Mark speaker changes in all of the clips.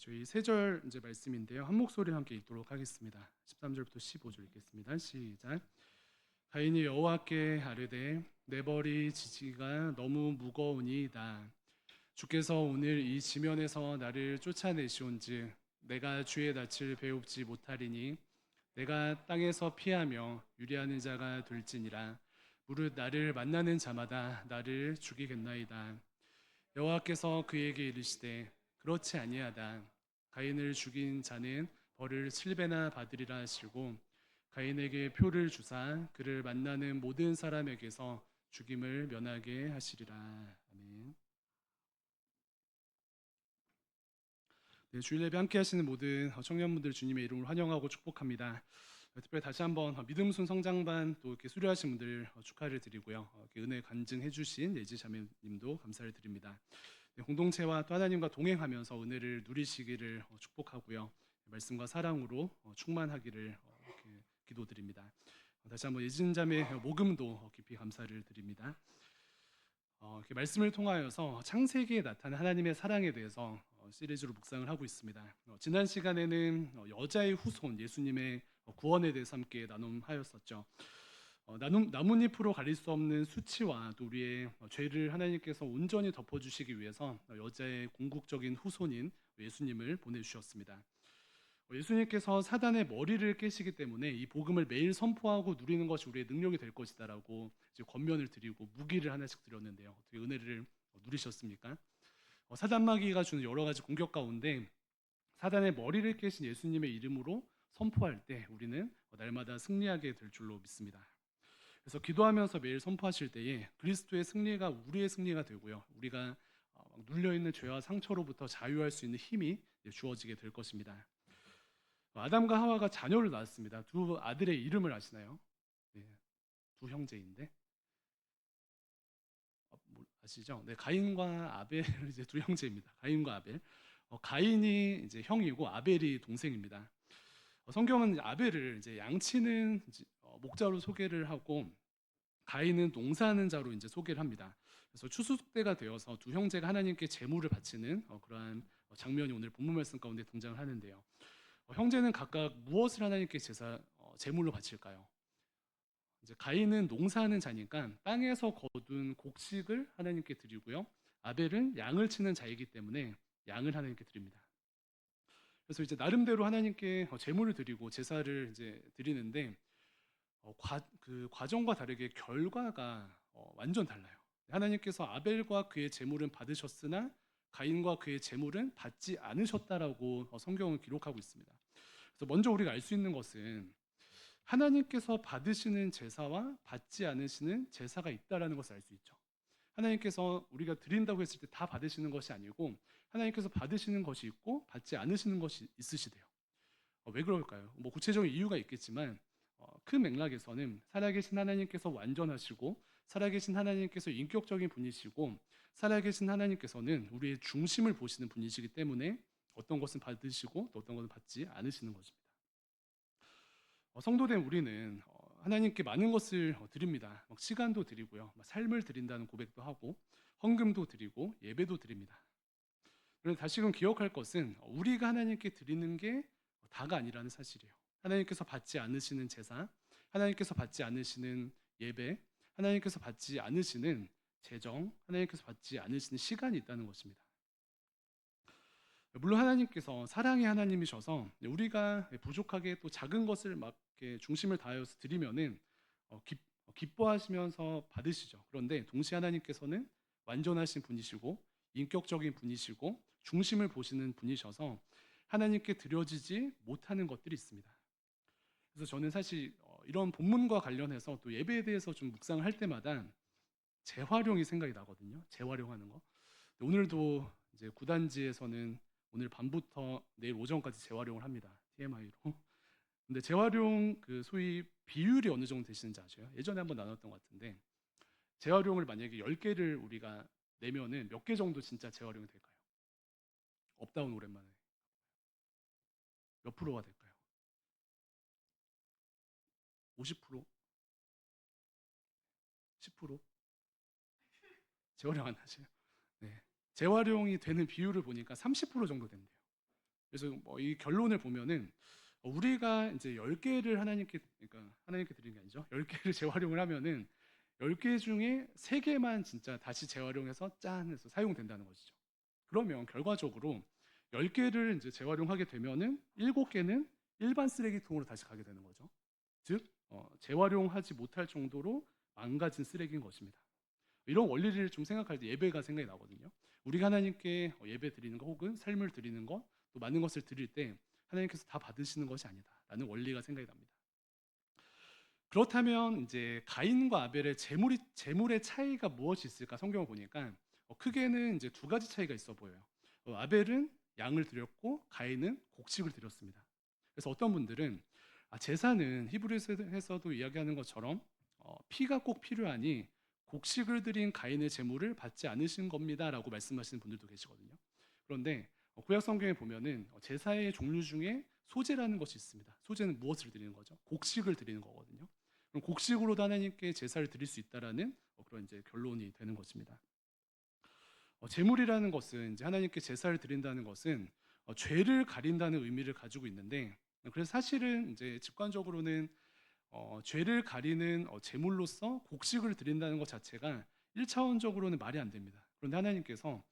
Speaker 1: 저희 세절 이제 말씀인데요. 한 목소리 함께 읽도록 하겠습니다. 13절부터 15절 읽겠습니다. 시작. 가인이 여호와께 아뢰되 내 벌이 지지가 너무 무거우니이다. 주께서 오늘 이 지면에서 나를 쫓아내시온즉 내가 주의 낯을 배우지 못하리니 내가 땅에서 피하며 유리하는 자가 될지니라 무릇 나를 만나는 자마다 나를 죽이겠나이다 여호와께서 그에게 이르시되 그렇지 아니하다. 가인을 죽인 자는 벌을 7배나 받으리라 하시고 가인에게 표를 주사 그를 만나는 모든 사람에게서 죽임을 면하게 하시리라. 아멘. 네, 주일 예배 함께 하시는 모든 청년분들 주님의 이름을 환영하고 축복합니다. 특별히 다시 한번 믿음순 성장반 또 이렇게 수료하신 분들 축하를 드리고요. 은혜 간증해 주신 예지 자매님도 감사를 드립니다. 네, 공동체와 또 하나님과 동행하면서 은혜를 누리시기를 어, 축복하고요. 말씀과 사랑으로 어, 충만하기를 어, 기도드립니다. 다시 한번 예진자매 모금도 깊이 감사를 드립니다. 말씀을 통하여서 창세기에 나타난 하나님의 사랑에 대해서 시리즈로 묵상을 하고 있습니다. 지난 시간에는 여자의 후손 예수님의 구원에 대해서 함께 나눔하였었죠. 어, 나뭇 잎으로 가릴 수 없는 수치와 우리의 어, 죄를 하나님께서 온전히 덮어주시기 위해서 어, 여자의 궁극적인 후손인 예수님을 보내주셨습니다. 예수님께서 사단의 머리를 깨시기 때문에 이 복음을 매일 선포하고 누리는 것이 우리의 능력이 될 것이다라고 권면을 드리고 무기를 하나씩 드렸는데요. 어떻게 은혜를 누리셨습니까? 사단 마귀가 주는 여러 가지 공격 가운데 사단의 머리를 깨신 예수님의 이름으로 선포할 때 우리는 날마다 승리하게 될 줄로 믿습니다. 그래서 기도하면서 매일 선포하실 때에 그리스도의 승리가 우리의 승리가 되고요. 우리가 어, 눌려 있는 죄와 상처로부터 자유할 수 있는 힘이 주어지게 될 것입니다. 아담과 하와가 자녀를 낳았습니다. 두 아들의 이름을 아시나요? 네, 두 형제인데 어, 뭐, 아시죠? 네, 가인과 아벨 이제 두 형제입니다. 가인과 아벨. 어, 가인이 이제 형이고 아벨이 동생입니다. 성경은 아벨을 이제 양치는 어, 목자로 소개를 하고 가인은 농사하는 자로 이제 소개를 합니다. 그래서 추수석 때가 되어서 두 형제가 하나님께 제물을 바치는 어, 그러한 장면이 오늘 본문 말씀 가운데 등장을 하는데요. 어, 형제는 각각 무엇을 하나님께 제사 제물로 바칠까요? 이제 가인은 농사하는 자니까 땅에서 거둔 곡식을 하나님께 드리고요. 아벨은 양을 치는 자이기 때문에 양을 하나님께 드립니다. 그래서 이제 나름대로 하나님께 어, 제물을 드리고 제사를 이제 드리는데 어, 과, 그 과정과 다르게 결과가 어, 완전 달라요. 하나님께서 아벨과 그의 제물은 받으셨으나 가인과 그의 제물은 받지 않으셨다라고 어, 성경은 기록하고 있습니다. 그래서 먼저 우리가 알 수 있는 것은 하나님께서 받으시는 제사와 받지 않으시는 제사가 있다라는 것을 알 수 있죠. 하나님께서 우리가 드린다고 했을 때 다 받으시는 것이 아니고 하나님께서 받으시는 것이 있고 받지 않으시는 것이 있으시대요. 어, 왜 그럴까요? 뭐 구체적인 이유가 있겠지만 어, 그 맥락에서는 살아계신 하나님께서 완전하시고 살아계신 하나님께서 인격적인 분이시고 살아계신 하나님께서는 우리의 중심을 보시는 분이시기 때문에 어떤 것은 받으시고 또 어떤 것은 받지 않으시는 것입니다. 어, 성도된 우리는 어, 하나님께 많은 것을 어, 드립니다. 막 시간도 드리고요, 막 삶을 드린다는 고백도 하고 헌금도 드리고 예배도 드립니다. 그런데 다시금 기억할 것은 우리가 하나님께 드리는 게 다가 아니라는 사실이에요. 하나님께서 받지 않으시는 제사, 하나님께서 받지 않으시는 예배, 하나님께서 받지 않으시는 재정, 하나님께서 받지 않으시는 시간이 있다는 것입니다. 물론 하나님께서 사랑의 하나님이셔서 우리가 부족하게 또 작은 것을 막 중심을 다하여서 드리면은 어, 어, 기뻐하시면서 받으시죠. 그런데 동시에 하나님께서는 완전하신 분이시고 인격적인 분이시고 중심을 보시는 분이셔서 하나님께 드려지지 못하는 것들이 있습니다. 그래서 저는 사실 어, 이런 본문과 관련해서 또 예배에 대해서 좀 묵상을 할 때마다 재활용이 생각이 나거든요. 재활용하는 거. 오늘도 이제 구단지에서는 오늘 밤부터 내일 오전까지 재활용을 합니다. TMI로. 근데 재활용 그 소위 비율이 어느 정도 되시는지 아세요? 예전에 한번 나눴던 것 같은데 재활용을 만약에 10개를 우리가 내면은 몇 개 정도 진짜 재활용이 될까요? 업다운 오랜만에 몇 프로가 될까요? 50%? 10%? 재활용 안 하세요? 네. 재활용이 되는 비율을 보니까 30% 정도 된대요. 그래서 뭐 이 결론을 보면은 우리가 이제 10개를 하나님께 그러니까 하나님께 드린 게 아니죠. 10개를 재활용을 하면은 10개 중에 3개만 진짜 다시 재활용해서 짠 해서 사용된다는 것이죠. 그러면 결과적으로 10개를 이제 재활용하게 되면은 7개는 일반 쓰레기통으로 다시 가게 되는 거죠. 즉 어, 재활용하지 못할 정도로 망가진 쓰레기인 것입니다. 이런 원리를 좀 생각할 때 예배가 생각이 나거든요. 우리가 하나님께 어, 예배 드리는 것 혹은 삶을 드리는 것, 또 많은 것을 드릴 때 하나님께서 다 받으시는 것이 아니다라는 원리가 생각이 납니다. 그렇다면 이제 가인과 아벨의 재물이 재물의 차이가 무엇이 있을까 성경을 보니까 어, 크게는 이제 두 가지 차이가 있어 보여요. 어, 아벨은 양을 드렸고 가인은 곡식을 드렸습니다. 그래서 어떤 분들은 아, 제사는 히브리서에서도 이야기하는 것처럼 어, 피가 꼭 필요하니 곡식을 드린 가인의 제물을 받지 않으신 겁니다라고 말씀하시는 분들도 계시거든요. 그런데 어, 구약 성경에 보면은 제사의 종류 중에 소제라는 것이 있습니다. 소제는 무엇을 드리는 거죠? 곡식을 드리는 거거든요. 그럼 곡식으로도 하나님께 제사를 드릴 수 있다라는 그런 이제 결론이 되는 것입니다. 제물이라는 어, 것은 이제 하나님께 제사를 드린다는 것은 어, 죄를 가린다는 의미를 가지고 있는데 어, 그래서 사실은 이제 직관적으로는 어, 죄를 가리는 제물로서 곡식을 드린다는 것 자체가 1차원적으로는 말이 안 됩니다. 그런데 하나님께서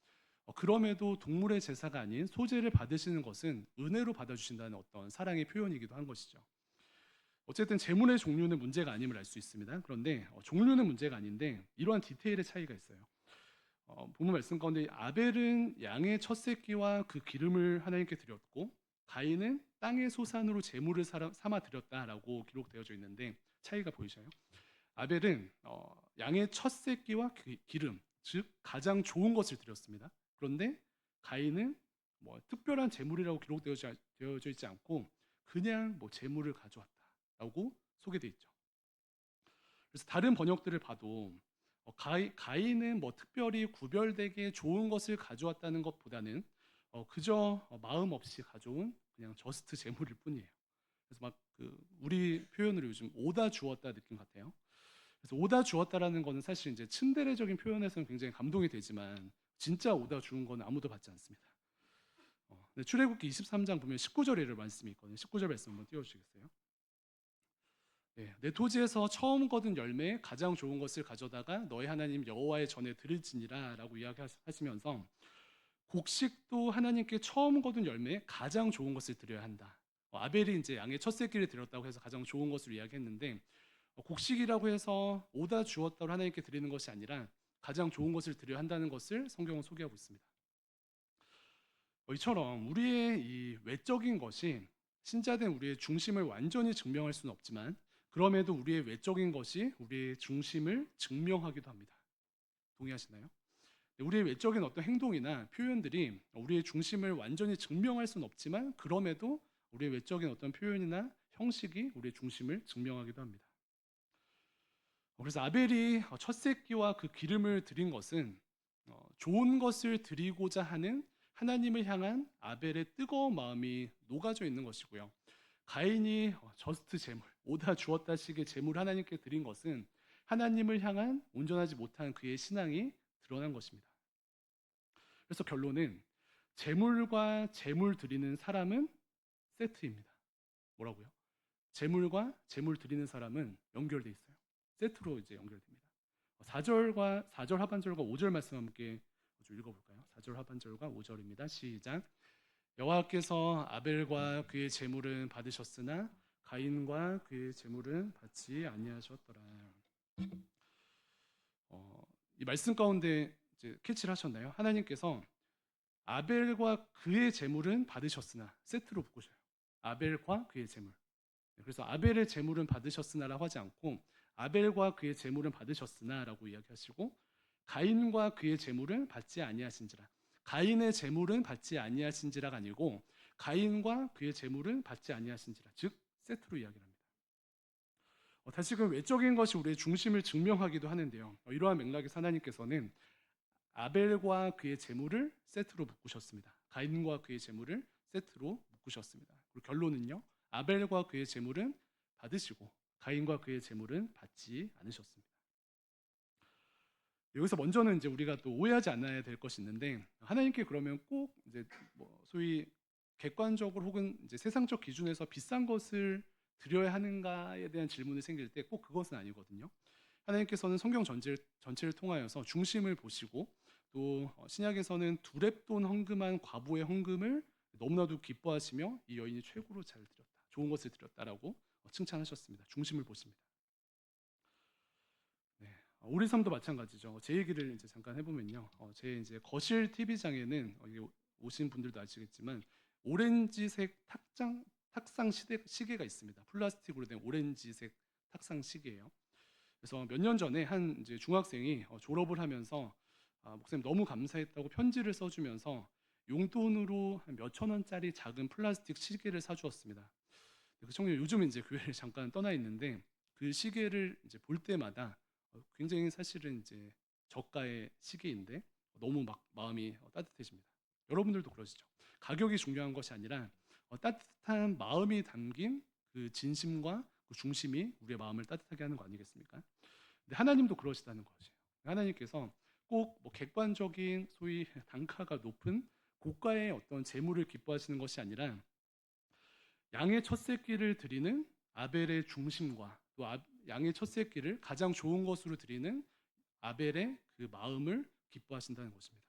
Speaker 1: 그럼에도 동물의 제사가 아닌 소재를 받으시는 것은 은혜로 받아주신다는 어떤 사랑의 표현이기도 한 것이죠. 어쨌든 제물의 종류는 문제가 아님을 알 수 있습니다. 그런데 종류는 문제가 아닌데 이러한 디테일의 차이가 있어요. 어, 본문 말씀 가운데 아벨은 양의 첫 새끼와 그 기름을 하나님께 드렸고 가인은 땅의 소산으로 재물을 삼아 드렸다라고 기록되어져 있는데 차이가 보이셔요? 아벨은 어, 양의 첫 새끼와 그 기름, 즉 가장 좋은 것을 드렸습니다. 그런데 가인은 뭐 특별한 재물이라고 기록되어져 있지 않고 그냥 뭐 재물을 가져왔다라고 소개돼 있죠. 그래서 다른 번역들을 봐도 어, 가이, 가인은 뭐 특별히 구별되게 좋은 것을 가져왔다는 것보다는 어, 그저 어, 마음 없이 가져온 그냥 저스트 재물일 뿐이에요. 그래서 막 그 우리 표현으로 요즘 오다 주었다 느낌 같아요. 그래서 오다 주었다라는 거는 사실 이제 츤데레적인 표현에서는 굉장히 감동이 되지만 진짜 오다 주는건 아무도 받지 않습니다. 어, 출애굽기 23장 보면 19절의 말씀이 있거든요. 19절 말씀 한번 띄워주시겠어요? 네, 내 토지에서 처음 거둔 열매 가장 좋은 것을 가져다가 너의 하나님 여호와의 전에 드릴지니라라고 이야기하시면서 곡식도 하나님께 처음 거둔 열매 가장 좋은 것을 드려야 한다. 어, 아벨이 이제 양의 첫 새끼를 드렸다고 해서 가장 좋은 것을 이야기했는데 어, 곡식이라고 해서 오다 주었다고 하나님께 드리는 것이 아니라 가장 좋은 것을 드려야 한다는 것을 성경은 소개하고 있습니다. 어, 이처럼 우리의 이 외적인 것이 신자된 우리의 중심을 완전히 증명할 수는 없지만 그럼에도 우리의 외적인 것이 우리의 중심을 증명하기도 합니다. 동의하시나요? 네, 우리의 외적인 어떤 행동이나 표현들이 우리의 중심을 완전히 증명할 수는 없지만 그럼에도 우리의 외적인 어떤 표현이나 형식이 우리의 중심을 증명하기도 합니다. 그래서 아벨이 첫 새끼와 그 기름을 드린 것은 어, 좋은 것을 드리고자 하는 하나님을 향한 아벨의 뜨거운 마음이 녹아져 있는 것이고요. 가인이 어, 저스트 제물, 오다 주었다식의 제물 하나님께 드린 것은 하나님을 향한 온전하지 못한 그의 신앙이 드러난 것입니다. 그래서 결론은 재물과 재물 드리는 사람은 세트입니다. 뭐라고요? 재물과 재물 드리는 사람은 연결돼 있어요. 세트로 이제 연결됩니다. 4절과 4절 하반절과 5절 말씀 함께 읽어 볼까요? 4절 하반절과 5절입니다. 시작. 여호와께서 아벨과 그의 재물은 받으셨으나 가인과 그의 재물은 받지 아니하셨더라. 어, 이 말씀 가운데 이제 캐치를 하셨나요? 하나님께서 아벨과 그의 재물은 받으셨으나 세트로 보고셔요. 아벨과 그의 재물. 네, 그래서 아벨의 재물은 받으셨으나라고 하지 않고 아벨과 그의 재물은 받으셨으나라고 이야기하시고 가인과 그의 재물을 받지 아니하신지라. 가인의 재물은 받지 아니하신지라가 아니고 가인과 그의 재물을 받지 아니하신지라. 즉 세트로 이야기를 합니다. 어, 다시금 외적인 것이 우리의 중심을 증명하기도 하는데요. 어, 이러한 맥락에서 하나님께서는 아벨과 그의 재물을 세트로 묶으셨습니다. 가인과 그의 재물을 세트로 묶으셨습니다. 그리고 결론은요. 아벨과 그의 재물은 받으시고 가인과 그의 재물은 받지 않으셨습니다. 여기서 먼저는 이제 우리가 또 오해하지 않아야 될 것이 있는데 하나님께 그러면 꼭 이제 뭐 소위 객관적으로 혹은 이제 세상적 기준에서 비싼 것을 드려야 하는가에 대한 질문이 생길 때 꼭 그것은 아니거든요. 하나님께서는 성경 전체를, 전체를 통하여서 중심을 보시고 또 어, 신약에서는 두랩돈 헌금한 과부의 헌금을 너무나도 기뻐하시며 이 여인이 최고로 잘 드렸다. 좋은 것을 드렸다라고 어, 칭찬하셨습니다. 중심을 보십니다. 네, 오리삼도 어, 마찬가지죠. 제 얘기를 이제 잠깐 해보면요. 제 이제 거실 TV장에는 오신 분들도 아시겠지만 오렌지색 탁장 탁상 시대, 시계가 있습니다. 플라스틱으로 된 오렌지색 탁상 시계예요. 그래서 몇 년 전에 한 이제 중학생이 어, 졸업을 하면서 아, 목사님 너무 감사했다고 편지를 써주면서 용돈으로 몇천 원짜리 작은 플라스틱 시계를 사주었습니다. 그 청년 요즘 이제 교회를 잠깐 떠나 있는데 그 시계를 이제 볼 때마다 어, 굉장히 사실은 이제 저가의 시계인데 너무 막 마음이 어, 따뜻해집니다. 여러분들도 그러시죠. 가격이 중요한 것이 아니라 어, 따뜻한 마음이 담긴 그 진심과 그 중심이 우리의 마음을 따뜻하게 하는 거 아니겠습니까? 근데 하나님도 그러시다는 거죠. 하나님께서 꼭뭐 객관적인 소위 단가가 높은 고가의 어떤 재물을 기뻐하시는 것이 아니라 양의 첫 새끼를 드리는 아벨의 중심과 또 아, 양의 첫 새끼를 가장 좋은 것으로 드리는 아벨의 그 마음을 기뻐하신다는 것입니다.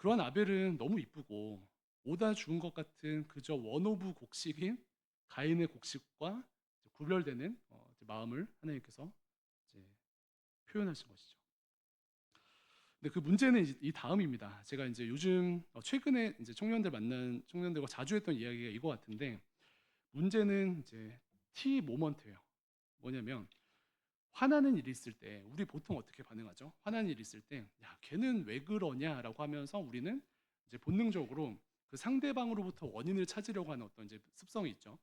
Speaker 1: 그러한 아벨은 너무 이쁘고 오다 죽은 것 같은 그저 원오브 곡식인 가인의 곡식과 구별되는 어, 마음을 하나님께서 표현하신 것이죠. 근데 그 문제는 이 다음입니다. 제가 이제 요즘 어, 최근에 이제 청년들 만난 청년들과 자주 했던 이야기가 이거 같은데 문제는 이제 T 모먼트예요. 뭐냐면 화나는 일이 있을 때 우리 보통 어떻게 반응하죠? 화나는 일이 있을 때 야, 걔는 왜 그러냐라고 하면서 우리는 이제 본능적으로 그 상대방으로부터 원인을 찾으려고 하는 어떤 이제 습성이 있죠.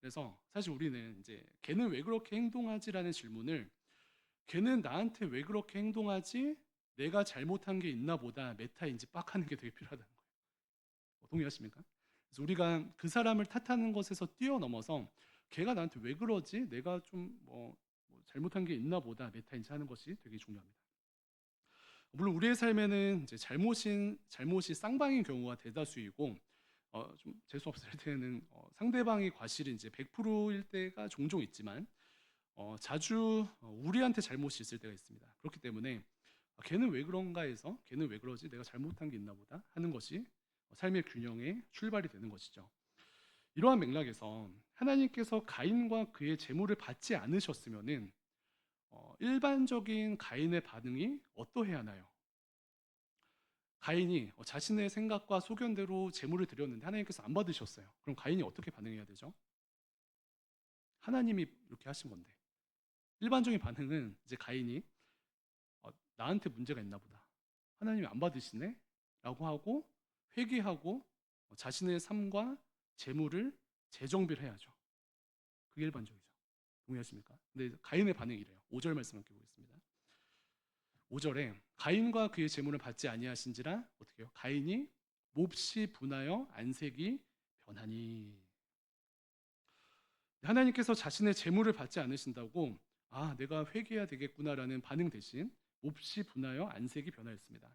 Speaker 1: 그래서 사실 우리는 이제 걔는 왜 그렇게 행동하지라는 질문을 걔는 나한테 왜 그렇게 행동하지? 내가 잘못한 게 있나 보다 메타인지 빡 하는 게 되게 필요하다는 거예요. 어, 동의하십니까? 그래서 우리가 그 사람을 탓하는 것에서 뛰어넘어서 걔가 나한테 왜 그러지? 내가 좀뭐 잘못한 게 있나 보다 메타인지 하는 것이 되게 중요합니다. 물론 우리의 삶에는 이제 잘못인 잘못이 쌍방인 경우가 대다수이고 어, 좀 재수 없을 때는 어, 상대방이 과실이 이제 100%일 때가 종종 있지만 어, 자주 어, 우리한테 잘못이 있을 때가 있습니다. 그렇기 때문에 아, 걔는 왜 그런가 해서 걔는 왜 그러지 내가 잘못한 게 있나 보다 하는 것이 삶의 균형의 출발이 되는 것이죠. 이러한 맥락에서 하나님께서 가인과 그의 재물을 받지 않으셨으면 어, 일반적인 가인의 반응이 어떠해야 하나요? 가인이 어, 자신의 생각과 소견대로 재물을 드렸는데 하나님께서 안 받으셨어요. 그럼 가인이 어떻게 반응해야 되죠? 하나님이 이렇게 하신 건데 일반적인 반응은 이제 가인이 어, 나한테 문제가 있나 보다. 하나님이 안 받으시네라고 하고 회귀하고 어, 자신의 삶과 재물을 재정비를 해야죠. 그게 일반적이죠. 동의하십니까? 근데 가인의 반응이 이래요. 5절 말씀 함께 보겠습니다. 5절에 가인과 그의 재물을 받지 아니하신지라 어떻게 해요? 가인이 몹시 분하여 안색이 변하니 하나님께서 자신의 재물을 받지 않으신다고 아 내가 회개해야 되겠구나라는 반응 대신 몹시 분하여 안색이 변하였습니다.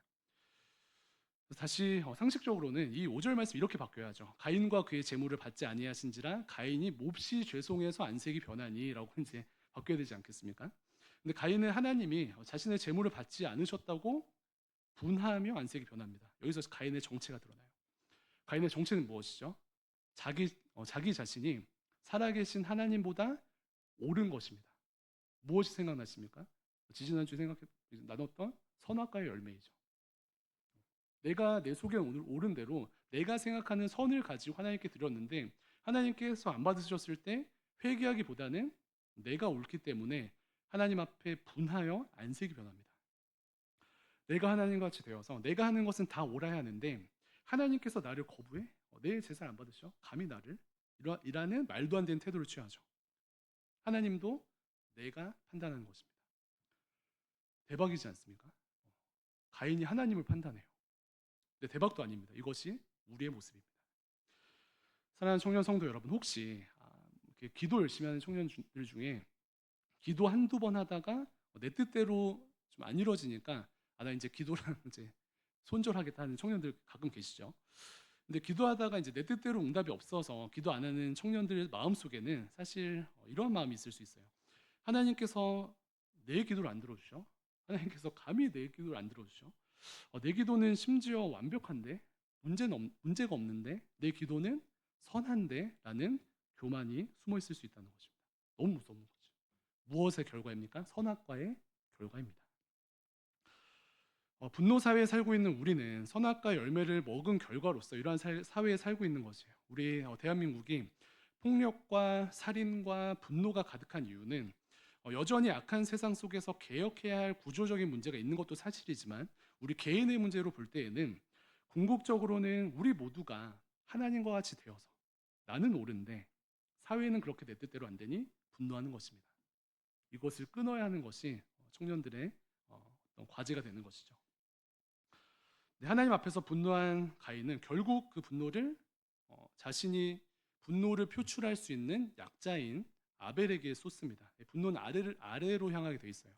Speaker 1: 다시 어, 상식적으로는 이 5절 말씀 이렇게 바뀌어야죠. 가인과 그의 재물을 받지 아니하신지라 가인이 몹시 죄송해서 안색이 변하니라고 이제 바뀌어야 되지 않겠습니까? 근데 가인은 하나님이 어, 자신의 재물을 받지 않으셨다고 분하며 안색이 변합니다. 여기서 가인의 정체가 드러나요. 가인의 정체는 무엇이죠? 자기 어, 자기 자신이 살아계신 하나님보다 옳은 것입니다. 무엇이 생각나십니까? 지지난주 생각 나눴던 선악과의 열매이죠. 내가 내 속에 오늘 옳은 대로 내가 생각하는 선을 가지고 하나님께 드렸는데 하나님께서 안 받으셨을 때 회개하기보다는 내가 옳기 때문에 하나님 앞에 분하여 안색이 변합니다. 내가 하나님 과 같이 되어서 내가 하는 것은 다 옳아야 하는데 하나님께서 나를 거부해 어, 내 제사를 안 받으셔 감히 나를 이라는 말도 안 되는 태도를 취하죠. 하나님도 내가 판단하는 것입니다. 대박이지 않습니까? 어, 가인이 하나님을 판단해요. 근데 네, 대박도 아닙니다. 이것이 우리의 모습입니다. 사랑하는 청년 성도 여러분, 혹시 아, 기도 열심히 하는 청년들 중에 기도 한두 번 하다가 내 뜻대로 좀 안 이루어지니까 아나 이제 기도를 이제 손절하겠다 하는 청년들 가끔 계시죠. 근데 기도하다가 이제 내 뜻대로 응답이 없어서 기도 안 하는 청년들의 마음 속에는 사실 어, 이런 마음이 있을 수 있어요. 하나님께서 내 기도를 안 들어주셔. 하나님께서 감히 내 기도를 안 들어주셔. 어, 내 기도는 심지어 완벽한데 문제는 문제가 없는데 내 기도는 선한데라는 교만이 숨어 있을 수 있다는 것입니다. 너무 무서운 거죠. 무엇의 결과입니까? 선악과의 결과입니다. 어, 분노 사회에 살고 있는 우리는 선악과 열매를 먹은 결과로서 이러한 살, 사회에 살고 있는 것이에요. 우리 어, 대한민국이 폭력과 살인과 분노가 가득한 이유는 어, 여전히 악한 세상 속에서 개혁해야 할 구조적인 문제가 있는 것도 사실이지만 우리 개인의 문제로 볼 때에는 궁극적으로는 우리 모두가 하나님과 같이 되어서 나는 옳은데 사회는 그렇게 내 뜻대로 안 되니 분노하는 것입니다. 이것을 끊어야 하는 것이 어, 청년들의 어, 어떤 과제가 되는 것이죠. 네, 하나님 앞에서 분노한 가인은 결국 그 분노를 어, 자신이 분노를 표출할 수 있는 약자인 아벨에게 쏟습니다. 네, 분노는 아래를 아래로 향하게 돼 있어요.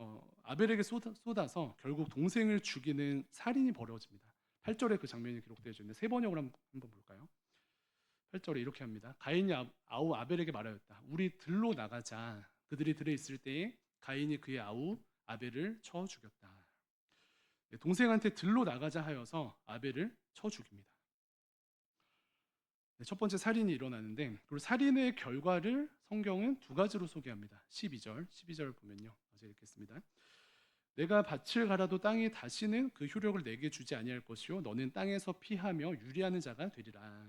Speaker 1: 어, 아벨에게 쏟아, 쏟아서 결국 동생을 죽이는 살인이 벌어집니다. 8절에 그 장면이 기록되어 있는데 세 번역을 한번 볼까요? 8절에 이렇게 합니다. 가인이 아, 아우 아벨에게 말하였다. 우리 들로 나가자. 그들이 들에 있을 때에 가인이 그의 아우 아벨을 쳐 죽였다. 네, 동생한테 들로 나가자 하여서 아벨을 쳐 죽입니다. 네, 첫 번째 살인이 일어나는데 그 살인의 결과를 성경은 두 가지로 소개합니다. 12절, 12절 보면요. 어제 읽겠습니다. 내가 밭을 갈아도 땅이 다시는 그 효력을 내게 주지 아니할 것이요 너는 땅에서 피하며 유리하는 자가 되리라.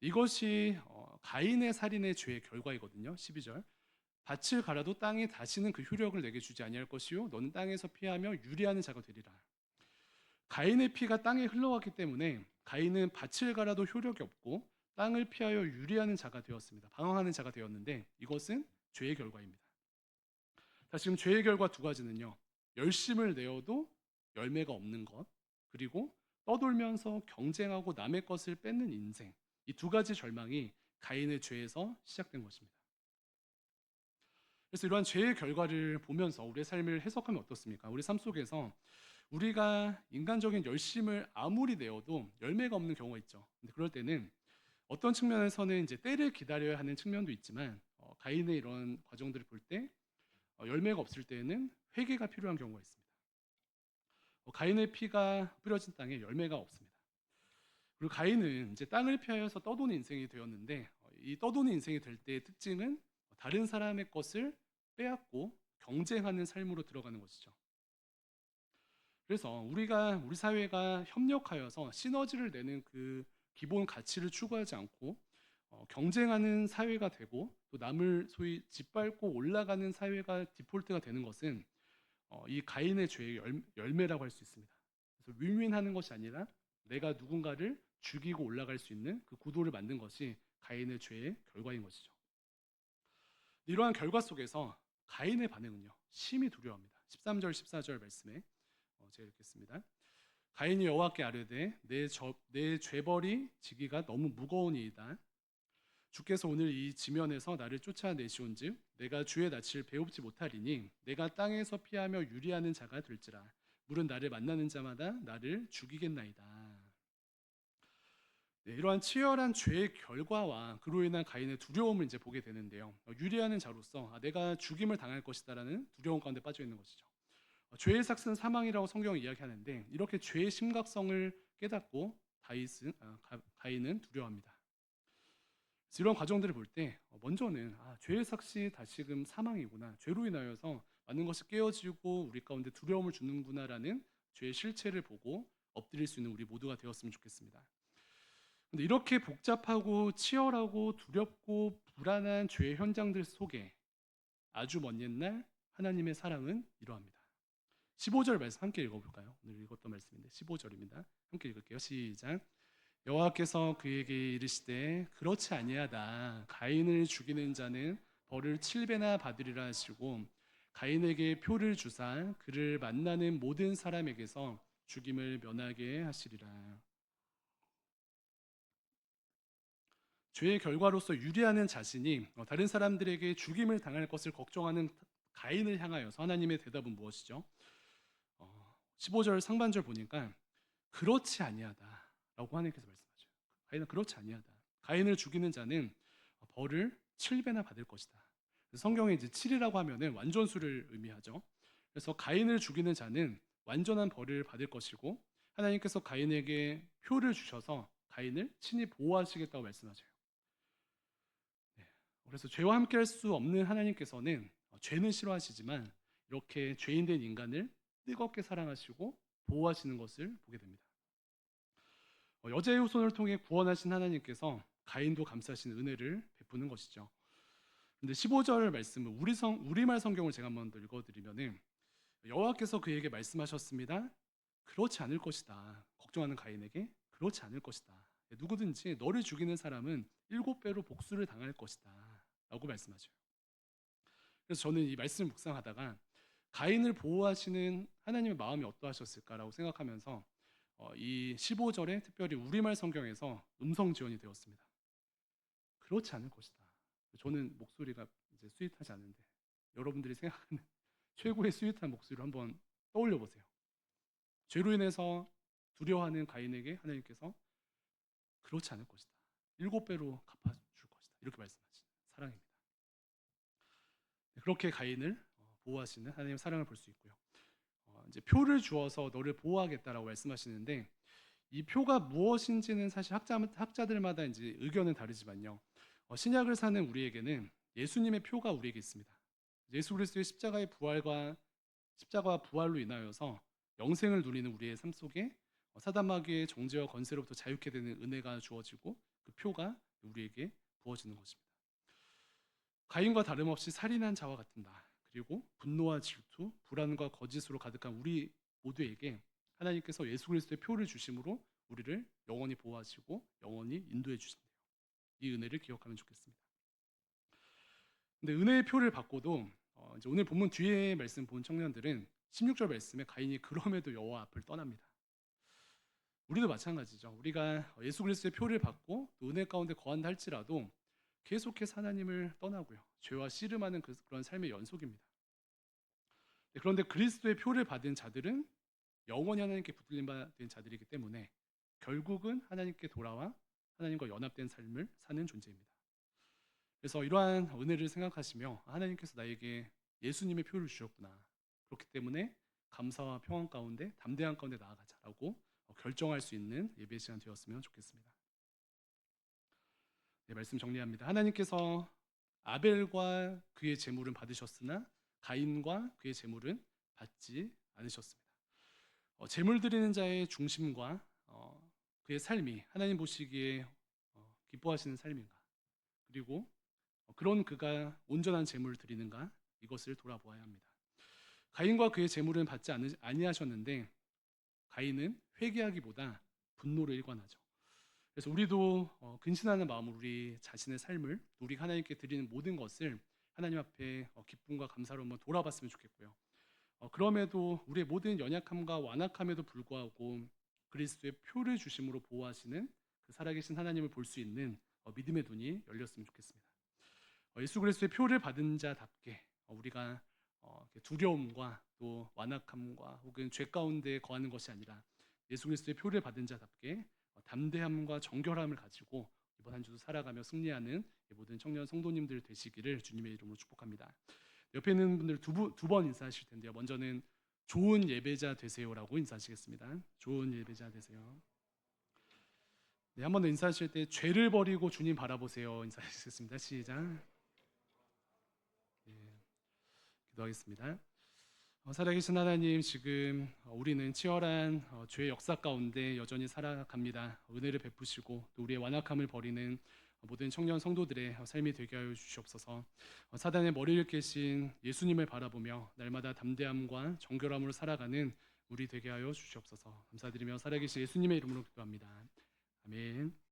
Speaker 1: 이것이 어, 가인의 살인의 죄의 결과이거든요. 12절. 밭을 갈아도 땅이 다시는 그 효력을 내게 주지 아니할 것이요 너는 땅에서 피하며 유리하는 자가 되리라. 가인의 피가 땅에 흘러갔기 때문에 가인은 밭을 갈아도 효력이 없고 땅을 피하여 유리하는 자가 되었습니다. 방황하는 자가 되었는데 이것은 죄의 결과입니다. 자, 지금 죄의 결과 두 가지는요. 열심을 내어도 열매가 없는 것, 그리고 떠돌면서 경쟁하고 남의 것을 뺏는 인생. 이 두 가지 절망이 가인의 죄에서 시작된 것입니다. 그래서 이러한 죄의 결과를 보면서 우리의 삶을 해석하면 어떻습니까? 우리 삶 속에서 우리가 인간적인 열심을 아무리 내어도 열매가 없는 경우가 있죠. 근데 그럴 때는 어떤 측면에서는 이제 때를 기다려야 하는 측면도 있지만 어, 가인의 이런 과정들을 볼때 어, 열매가 없을 때에는 회개가 필요한 경우가 있습니다. 어, 가인의 피가 뿌려진 땅에 열매가 없습니다. 그리고 가인은 이제 땅을 피하여서 떠도는 인생이 되었는데 어, 이 떠도는 인생이 될 때의 특징은 다른 사람의 것을 빼앗고 경쟁하는 삶으로 들어가는 것이죠. 그래서 우리가 우리 사회가 협력하여서 시너지를 내는 그 기본 가치를 추구하지 않고 어, 경쟁하는 사회가 되고 또 남을 소위 짓밟고 올라가는 사회가 디폴트가 되는 것은 어, 이 가인의 죄의 열, 매라고 할 수 있습니다. 그래서 윈윈하는 것이 아니라 내가 누군가를 죽이고 올라갈 수 있는 그 구도를 만든 것이 가인의 죄의 결과인 것이죠. 이러한 결과 속에서 가인의 반응은요. 심히 두려워합니다. 13절 14절 말씀에 어, 제가 읽겠습니다. 가인이 여호와께 아뢰되 내, 저, 내 죄벌이 지기가 너무 무거운니이다 주께서 오늘 이 지면에서 나를 쫓아내시온즉 내가 주의 낯을 배우지 못하리니 내가 땅에서 피하며 유리하는 자가 될지라 물은 나를 만나는 자마다 나를 죽이겠나이다. 네, 이러한 치열한 죄의 결과와 그로 인한 가인의 두려움을 이제 보게 되는데요. 어, 유리하는 자로서 아, 내가 죽임을 당할 것이다라는 두려움 가운데 빠져 있는 것이죠. 어, 죄의 삭은 사망이라고 성경이 이야기하는데 이렇게 죄의 심각성을 깨닫고 다이스, 아, 가인은 두려워합니다. 이런 과정들을 볼때 어, 먼저는 아, 죄의 삭시 다시금 사망이구나 죄로 인하여서 많은 것이 깨어지고 우리 가운데 두려움을 주는구나라는 죄의 실체를 보고 엎드릴 수 있는 우리 모두가 되었으면 좋겠습니다. 그런데 이렇게 복잡하고 치열하고 두렵고 불안한 죄의 현장들 속에 아주 먼 옛날 하나님의 사랑은 이러합니다. 15절 말씀 함께 읽어볼까요? 오늘 읽었던 말씀인데 15절입니다. 함께 읽을게요. 시작. 여호와께서 그에게 이르시되 그렇지 아니하다 가인을 죽이는 자는 벌을 7배나 받으리라 하시고 가인에게 표를 주사 그를 만나는 모든 사람에게서 죽임을 면하게 하시리라 죄의 결과로서 유리하는 자신이 어, 다른 사람들에게 죽임을 당할 것을 걱정하는 가인을 향하여서 하나님의 대답은 무엇이죠? 15절 어, 상반절 보니까 그렇지 아니하다 라고 하나님께서 말씀하죠. 가인은 그렇지 아니하다. 가인을 죽이는 자는 벌을 7배나 받을 것이다. 성경에 이제 7이라고 하면 완전수를 의미하죠. 그래서 가인을 죽이는 자는 완전한 벌을 받을 것이고 하나님께서 가인에게 표를 주셔서 가인을 친히 보호하시겠다고 말씀하세요. 네. 그래서 죄와 함께할 수 없는 하나님께서는 죄는 싫어하시지만 이렇게 죄인된 인간을 뜨겁게 사랑하시고 보호하시는 것을 보게 됩니다. 어, 여자의 후손을 통해 구원하신 하나님께서 가인도 감싸신 은혜를 베푸는 것이죠. 근데 15절 말씀을 우리 성 우리말 성경을 제가 한번 읽어 드리면은 여호와께서 그에게 말씀하셨습니다. 그렇지 않을 것이다. 걱정하는 가인에게 그렇지 않을 것이다. 누구든지 너를 죽이는 사람은 일곱 배로 복수를 당할 것이다. 라고 말씀하죠. 그래서 저는 이 말씀을 묵상하다가 가인을 보호하시는 하나님의 마음이 어떠하셨을까라고 생각하면서 어, 이 15절에 특별히 우리말 성경에서 음성 지원이 되었습니다. 그렇지 않을 것이다. 저는 목소리가 이제 스윗하지 않은데 여러분들이 생각하는 최고의 스윗한 목소리를 한번 떠올려 보세요. 죄로 인해서 두려워하는 가인에게 하나님께서 그렇지 않을 것이다. 일곱 배로 갚아줄 것이다. 이렇게 말씀하신 사랑입니다. 네, 그렇게 가인을 어, 보호하시는 하나님의 사랑을 볼 수 있고요. 이제 표를 주어서 너를 보호하겠다라고 말씀하시는데 이 표가 무엇인지는 사실 학자, 학자들마다 이제 의견은 다르지만요. 어, 신약을 사는 우리에게는 예수님의 표가 우리에게 있습니다. 예수 그리스도의 십자가의 부활과 십자가 부활로 인하여서 영생을 누리는 우리의 삶 속에 어, 사단마귀의 정죄와 권세로부터 자유케 되는 은혜가 주어지고 그 표가 우리에게 부어지는 것입니다. 가인과 다름없이 살인한 자와 같은다. 그리고 분노와 질투, 불안과 거짓으로 가득한 우리 모두에게 하나님께서 예수 그리스도의 표를 주심으로 우리를 영원히 보호하시고 영원히 인도해 주신대요. 이 은혜를 기억하면 좋겠습니다. 근데 은혜의 표를 받고도 어 이제 오늘 본문 뒤에 말씀 본 청년들은 16절 말씀에 가인이 그럼에도 여호와 앞을 떠납니다. 우리도 마찬가지죠. 우리가 예수 그리스도의 표를 받고 은혜 가운데 거한다 할지라도 계속해서 하나님을 떠나고요. 죄와 씨름하는 그, 그런 삶의 연속입니다. 네, 그런데 그리스도의 표를 받은 자들은 영원히 하나님께 붙들림 받은 자들이기 때문에 결국은 하나님께 돌아와 하나님과 연합된 삶을 사는 존재입니다. 그래서 이러한 은혜를 생각하시며 아, 하나님께서 나에게 예수님의 표를 주셨구나. 그렇기 때문에 감사와 평안 가운데 담대한 가운데 나아가자라고 결정할 수 있는 예배 시간 되었으면 좋겠습니다. 네, 말씀 정리합니다. 하나님께서 아벨과 그의 재물은 받으셨으나 가인과 그의 재물은 받지 않으셨습니다. 어, 재물 드리는 자의 중심과 어, 그의 삶이 하나님 보시기에 어, 기뻐하시는 삶인가 그리고 어, 그런 그가 온전한 재물 드리는가 이것을 돌아보아야 합니다. 가인과 그의 재물은 받지 아니하셨는데 가인은 회개하기보다 분노를 일관하죠. 그래서 우리도 어, 근신하는 마음으로 우리 자신의 삶을 우리 하나님께 드리는 모든 것을 하나님 앞에 어, 기쁨과 감사로 한번 돌아봤으면 좋겠고요. 어, 그럼에도 우리의 모든 연약함과 완악함에도 불구하고 그리스도의 표를 주심으로 보호하시는 그 살아계신 하나님을 볼 수 있는 믿음의 눈이 열렸으면 좋겠습니다. 예수 그리스도의 표를 받은 자답게 우리가 두려움과 또 완악함과 혹은 죄 가운데 거하는 것이 아니라 예수 그리스도의 표를 받은 자답게 담대함과 정결함을 가지고 이번 한 주도 살아가며 승리하는 모든 청년 성도님들 되시기를 주님의 이름으로 축복합니다. 옆에 있는 분들 두 번 인사하실 텐데요. 먼저는 좋은 예배자 되세요라고 인사하시겠습니다. 좋은 예배자 되세요. 네, 한번 인사하실 때 죄를 버리고 주님 바라보세요 인사하시겠습니다. 시작. 네, 기도하겠습니다. 살아계신 어, 하나님, 지금 어, 우리는 치열한 어, 죄의 역사 가운데 여전히 살아갑니다. 은혜를 베푸시고 또 우리의 완악함을 버리는 모든 청년 성도들의 삶이 되게 하여 주시옵소서. 사단의 머리를 깨신 예수님을 바라보며 날마다 담대함과 정결함으로 살아가는 우리 되게 하여 주시옵소서. 감사드리며 살아계신 예수님의 이름으로 기도합니다. 아멘.